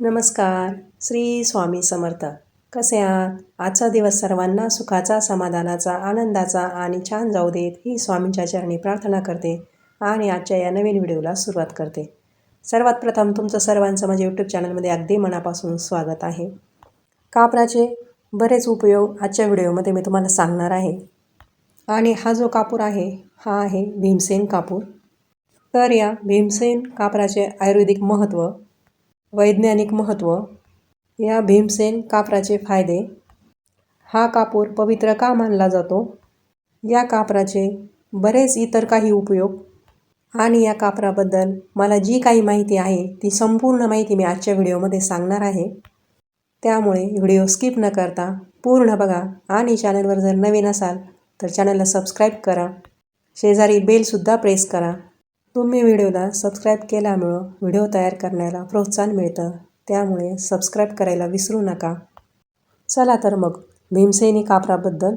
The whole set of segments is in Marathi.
नमस्कार. श्री स्वामी समर्थ. कसे आहात? आजचा दिवस सर्वांना सुखाचा समाधानाचा आनंदाचा आणि छान जाऊ देत ही स्वामींच्या चरणी प्रार्थना करते आणि आजच्या या नवीन व्हिडिओला सुरुवात करते. सर्वात प्रथम तुमचं सर्वांचं माझ्या यूट्यूब चॅनलमध्ये अगदी मनापासून स्वागत आहे. कापराचे बरेच उपयोग आजच्या व्हिडिओमध्ये मी तुम्हाला सांगणार आहे. आणि हा जो कापूर आहे हा आहे भीमसेन कापूर. तर या भीमसेन कापराचे आयुर्वेदिक महत्त्व वैज्ञानिक महत्त्व या भीमसेन कापराचे फायदे. हा कापूर पवित्र का मानला जातो? या कापराचे बरेच इतर काही उपयोग. आणि या कापराबद्दल मला जी काही माहिती आहे ती संपूर्ण माहिती मी आजच्या व्हिडिओमध्ये सांगणार आहे. त्यामुळे व्हिडिओ स्किप न करता पूर्ण बघा आणि चॅनलवर जर नवीन असाल तर चॅनलला सबस्क्राईब करा. शेजारी बेलसुद्धा प्रेस करा. तुम्ही व्हिडिओला सबस्क्राईब केल्यामुळं व्हिडिओ तयार करण्याला प्रोत्साहन मिळतं त्यामुळे सबस्क्राईब करायला विसरू नका. चला तर मग भीमसेनी कापराबद्दल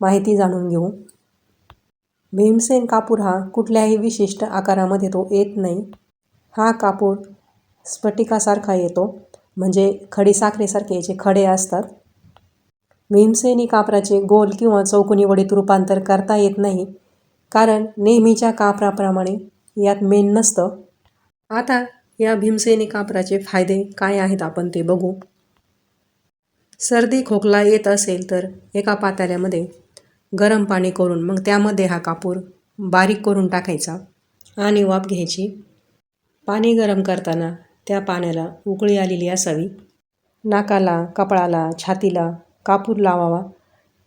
माहिती जाणून घेऊ. भीमसेन कापूर हा कुठल्याही विशिष्ट आकारामध्ये तो येत नाही. हा कापूर स्फटिकासारखा येतो म्हणजे खडीसाखरेसारखे याचे खडे असतात. भीमसेनी कापराचे गोल किंवा चौकोनी वडीत रूपांतर करता येत नाही कारण नेहमीच्या कापराप्रमाणे यात मेन नसतं. आता या भीमसेनी कापराचे फायदे काय आहेत आपण ते बघू. सर्दी खोकला येत असेल तर एका पातेल्यामध्ये गरम पाणी करून मग त्यामध्ये हा कापूर बारीक करून टाकायचा आणि वाफ घ्यायची. पाणी गरम करताना त्या पाण्याला उकळी आलेली असावी. नाकाला कपाळाला छातीला कापूर लावावा.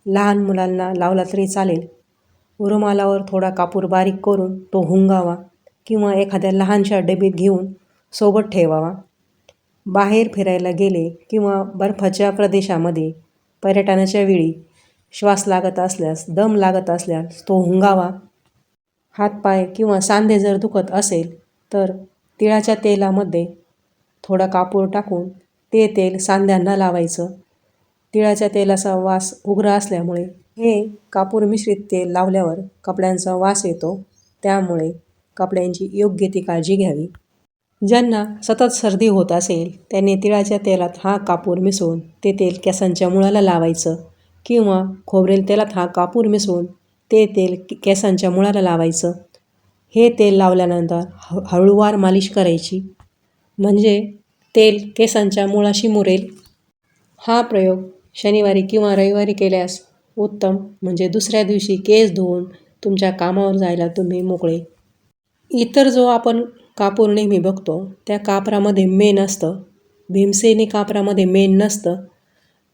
लहान मुलांना लावला तरी चालेल. रुमालावर थोडा कापूर बारीक करून तो हुंगावा. किंवा एखाद्या लहानशा डबीत घेऊन सोबत ठेवावा. बाहेर फिरायला गेले किंवा बर्फाच्या प्रदेशामध्ये पर्यटनाच्या वेळी श्वास लागत असल्यास दम लागत असल्यास तो हुंगावा हातपाय किंवा सांधे जर दुखत असेल तर तिळाच्या तेलामध्ये थोडा कापूर टाकून ते तेल सांध्यांना लावायचं. तिळाच्या तेलाचा वास उग्र असल्यामुळे हे कापूर मिश्रित तेल लावल्यावर कपड्यांचा वास येतो. त्यामुळे कपड्यांची योग्य ती काळजी घ्यावी. ज्यांना सतत सर्दी होत असेल त्यांनी तिळाच्या तेलात हा कापूर मिसळून ते तेल केसांच्या मुळाला लावायचं किंवा खोबरेल तेलात हा कापूर मिसळून ते तेल केसांच्या मुळाला लावायचं. हे तेल लावल्यानंतर ह हळूवार मालिश करायची. म्हणजे तेल केसांच्या मुळाशी मुरेल. हा प्रयोग शनिवारी किंवा रविवारी केल्यास उत्तम म्हणजे दुसऱ्या दिवशी केस धुवून तुमच्या कामावर जायला तुम्ही मोकळे. इतर जो आपण कापूर नेहमी बघतो त्या कापरामध्ये मेन असतं. भीमसेनी कापरामध्ये मेन नसतं.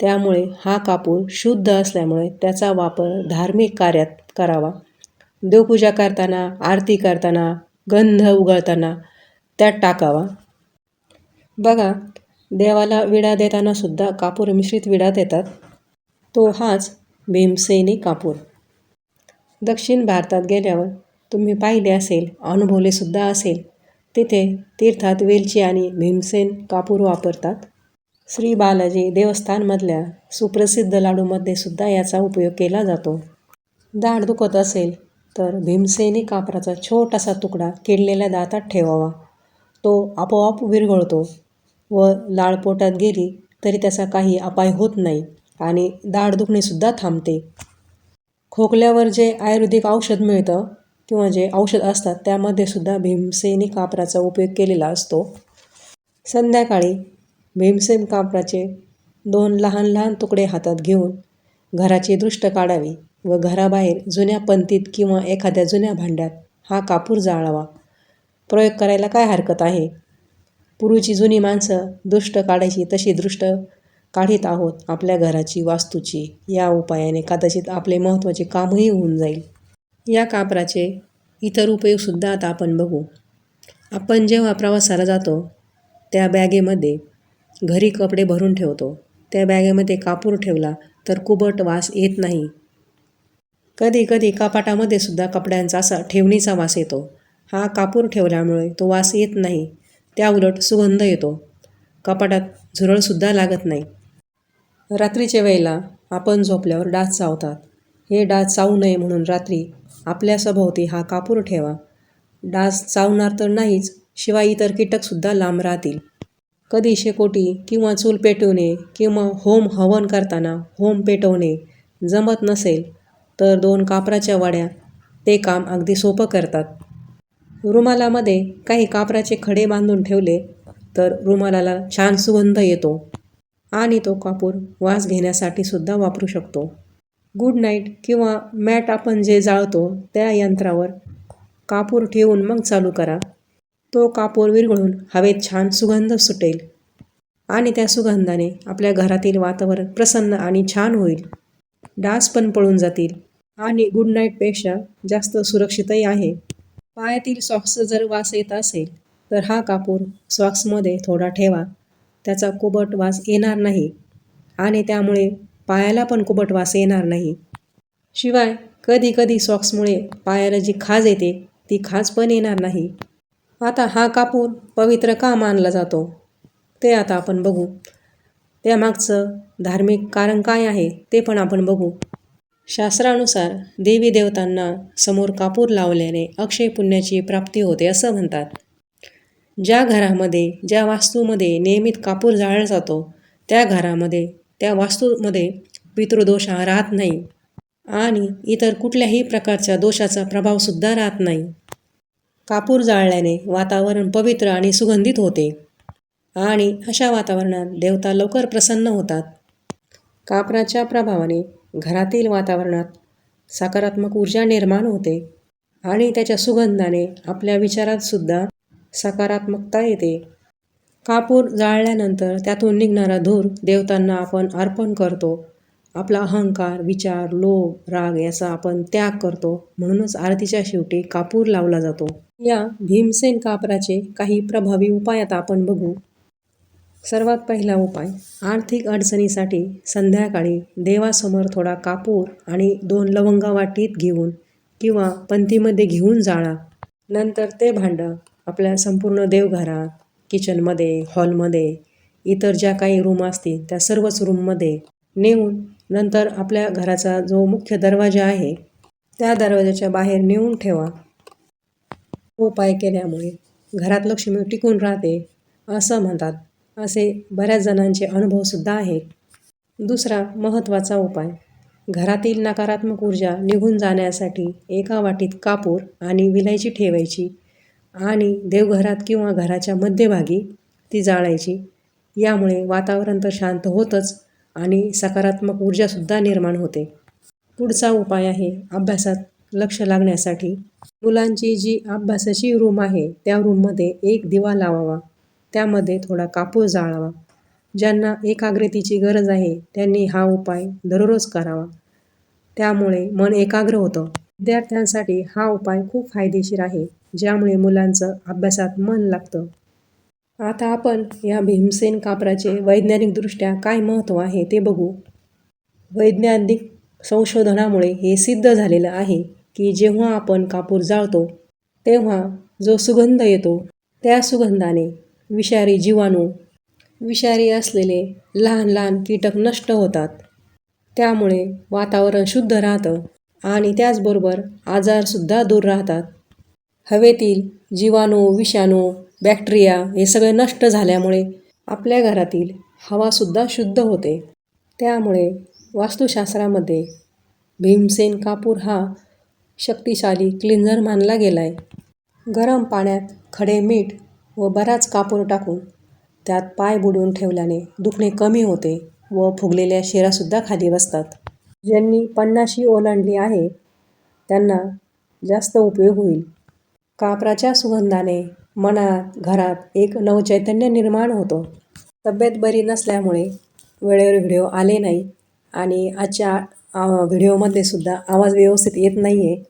त्यामुळे हा कापूर शुद्ध असल्यामुळे त्याचा वापर धार्मिक कार्यात करावा. देवपूजा करताना आरती करताना गंध उगळताना त्यात टाकावा. बघा देवाला विडा देताना सुद्धा कापूर मिश्रित विडा देतात. तो हाच भीमसेनी कापूर. दक्षिण भारतात गेल्यावर तुम्ही पाहिले असेल अनुभवलेसुद्धा असेल. तिथे तीर्थात वेलची आणि भीमसेन कापूर वापरतात. श्री बालाजी देवस्थानमधल्या सुप्रसिद्ध लाडूमध्ये सुद्धा याचा उपयोग केला जातो. दाढ दुखत असेल तर भीमसेनी कापराचा छोटासा तुकडा किडलेल्या दातात ठेवावा. तो आपोआप विरघळतो व लाळपोटात गेली तरी त्याचा काही अपाय होत नाही आणि दाढ दुखणेसुद्धा थांबते. खोकल्यावर जे आयुर्वेदिक औषध मिळतं किंवा जे औषध असतात त्यामध्ये सुद्धा भीमसेनी कापराचा उपयोग केलेला असतो. संध्याकाळी भीमसेन कापराचे दोन लहान लहान तुकडे हातात घेऊन घराची दृष्ट काढावी व घराबाहेर जुन्या पंतीत किंवा एखाद्या जुन्या भांड्यात हा कापूर जाळावा. प्रयोग करायला काय हरकत आहे? पूर्वीची जुनी माणसं दृष्ट काढायची तशी दृष्ट काढीत आहोत आपल्या घराची वास्तूची. या उपायाने कदाचित आपले महत्त्वाचे कामही होऊन जाईल. या कापराचे इतर उपयोगसुद्धा आता आपण बघू. आपण जेव्हा प्रवासाला जातो त्या बॅगेमध्ये घरी कपडे भरून ठेवतो. त्या बॅगेमध्ये कापूर ठेवला तर कुबट वास येत नाही. कधी कधी कपाटामध्ये सुद्धा कपड्यांचा असा ठेवणीचा वास येतो. हा कापूर ठेवल्यामुळे तो वास येत नाही. त्याउलट सुगंध येतो. कपाटात झुरळसुद्धा लागत नाही. रात्रीच्या वेळेला आपण झोपल्यावर डास चावतात. हे डास चावू नये म्हणून रात्री आपल्या सभोवती हा कापूर ठेवा. डास चावणार तर नाहीच शिवाय इतर कीटकसुद्धा लांब राहतील. कधी शेकोटी किंवा चूल पेटवणे किंवा होम हवन करताना होम पेटवणे जमत नसेल तर दोन कापराच्या वाड्या ते काम अगदी सोपं करतात. रुमालामध्ये काही कापराचे खडे बांधून ठेवले तर रुमालाला छान सुगंध येतो आणि तो कापूर वास घेण्यासाठी सुद्धा वापरू शकतो. गुड नाईट किंवा मॅट आपण जे जाळतो त्या यंत्रावर कापूर ठेवून मग चालू करा. तो कापूर विरघळून हवेत छान सुगंध सुटेल आणि त्या सुगंधाने आपल्या घरातील वातावरण प्रसन्न आणि छान होईल. डास पण पळून जातील आणि गुड नाईटपेक्षा जास्त सुरक्षितही आहे. पायातील सॉक्स जर वास येत असेल तर हा कापूर सॉक्समध्ये थोडा ठेवा. त्याचा कुबट वास येणार नाही आणि त्यामुळे पायाला पण कुबट वास येणार नाही. शिवाय कधी कधी सॉक्समुळे पायाला जी खाज येते ती खाज पण येणार नाही. आता हा कापूर पवित्र का मानला जातो. ते आता आपण बघू. त्यामागचं धार्मिक कारण काय आहे ते पण आपण बघू. शास्त्रानुसार देवी देवतांना समोर कापूर लावल्याने अक्षय पुण्याची प्राप्ती होते असं म्हणतात. ज्या घरामध्ये ज्या वास्तूमध्ये नियमित कापूर जाळला जातो त्या घरामध्ये त्या वास्तूमध्ये पितृदोष हा राहत नाही आणि इतर कुठल्याही प्रकारच्या दोषाचा प्रभावसुद्धा राहत नाही. कापूर जाळल्याने वातावरण पवित्र आणि सुगंधित होते आणि अशा वातावरणात देवता लवकर प्रसन्न होतात. कापराच्या प्रभावाने घरातील वातावरणात सकारात्मक ऊर्जा निर्माण होते आणि त्याच्या सुगंधाने आपल्या विचारातसुद्धा सकारात्मकता येते. कापूर जाळल्यानंतर त्यातून निघणारा धूर देवतांना आपण अर्पण करतो. आपला अहंकार विचार लोभ राग याचा आपण त्याग करतो. म्हणूनच आरतीच्या शेवटी कापूर लावला जातो. या भीमसेन कापराचे काही प्रभावी उपाय आता आपण बघू. सर्वात पहिला उपाय आर्थिक अडचणीसाठी संध्याकाळी देवासमोर थोडा कापूर आणि दोन लवंगा वाटीत घेऊन किंवा पंथीमध्ये घेऊन जाळा. नंतर ते भांडं आपल्या संपूर्ण देवघरात किचनमध्ये हॉलमध्ये इतर ज्या काही रूम असतील त्या सर्वच रूममध्ये नेऊन नंतर आपल्या घराचा जो मुख्य दरवाजा आहे त्या दरवाजाच्या बाहेर नेऊन ठेवा. उपाय केल्यामुळे घरात लक्ष्मी टिकून राहते असं म्हणतात. असे बऱ्याच जणांचे अनुभवसुद्धा आहेत. दुसरा महत्त्वाचा उपाय घरातील नकारात्मक ऊर्जा निघून जाण्यासाठी एका वाटीत कापूर आणि विलायची ठेवायची आणि देवघरात किंवा घराच्या मध्यभागी ती जाळायची. यामुळे वातावरण तर शांत होतंच आणि सकारात्मक ऊर्जासुद्धा निर्माण होते. पुढचा उपाय आहे अभ्यासात लक्ष लागण्यासाठी. मुलांची जी अभ्यासाची रूम आहे त्या रूममध्ये एक दिवा लावावा. त्यामध्ये थोडा कापूर जाळावा. ज्यांना एकाग्रतेची गरज आहे त्यांनी हा उपाय दररोज करावा. त्यामुळे मन एकाग्र होतं. विद्यार्थ्यांसाठी हा उपाय खूप फायदेशीर आहे. ज्यामुळे मुलांचं अभ्यासात मन लागतं. आता आपण या भीमसेन कापराचे वैज्ञानिकदृष्ट्या काय महत्त्व आहे ते बघू. वैज्ञानिक संशोधनामुळे हे सिद्ध झालेलं आहे की जेव्हा आपण कापूर जाळतो तेव्हा जो सुगंध येतो त्या सुगंधाने विषारी जीवाणू विषारी असलेले लहान लहान कीटक नष्ट होतात. त्यामुळे वातावरण शुद्ध राहतं आणि त्याचबरोबर आजारसुद्धा दूर राहतात. हवेतील जीवाणू विषाणू बॅक्टेरिया हे सगळे नष्ट झाल्यामुळे आपल्या घरातील हवासुद्धा शुद्ध होते. त्यामुळे वास्तुशास्त्रामध्ये भीमसेन कापूर हा शक्तिशाली क्लिन्झर मानला गेला आहे गरम पाण्यात खडे मीठ व बराच कापूर टाकून त्यात पाय बुडवून ठेवल्याने दुखणे कमी होते व फुगलेल्या शिरासुद्धा खाली बसतात. ज्यांनी पन्नाशी ओलांडली आहे त्यांना जास्त उपयोग होईल. कापराच्या सुगंधाने मनात घरात एक नवचैतन्य निर्माण होतो. तब्येत बरी नसल्यामुळे वेळेवर व्हिडिओ आले नाही आणि आजच्या व्हिडिओमध्ये सुद्धा आवाज व्यवस्थित येत नाही आहे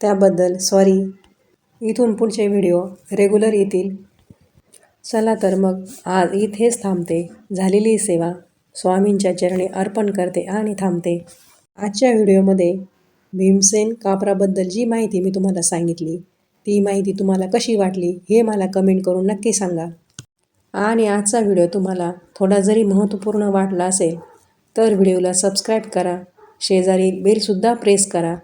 त्याबद्दल सॉरी इथून पुढचे व्हिडिओ रेग्युलर येतील. चला तर मग आज इथेच थांबते. झालेली सेवा स्वामींच्या चरणी अर्पण करते आणि थांबते. आजच्या व्हिडिओमध्ये भीमसेन कापराबद्दल जी माहिती मी तुम्हाला सांगितली ती माहिती तुम्हाला कशी वाटली हे मला कमेंट करून नक्की सांगा. आणि आजचा व्हिडिओ तुम्हाला थोडा जरी महत्त्वपूर्ण वाटला असेल तर व्हिडिओला सबस्क्राईब करा. शेजारी बेलसुद्धा प्रेस करा.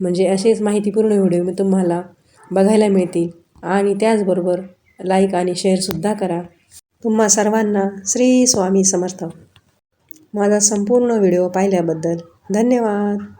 म्हणजे असेच माहितीपूर्ण व्हिडिओ मी तुम्हाला बघायला मिळतील. आणि त्याचबरोबर लाईक आणि शेअरसुद्धा करा. तुम्हा सर्वांना श्री स्वामी समर्थ. माझा संपूर्ण व्हिडिओ पाहिल्याबद्दल धन्यवाद.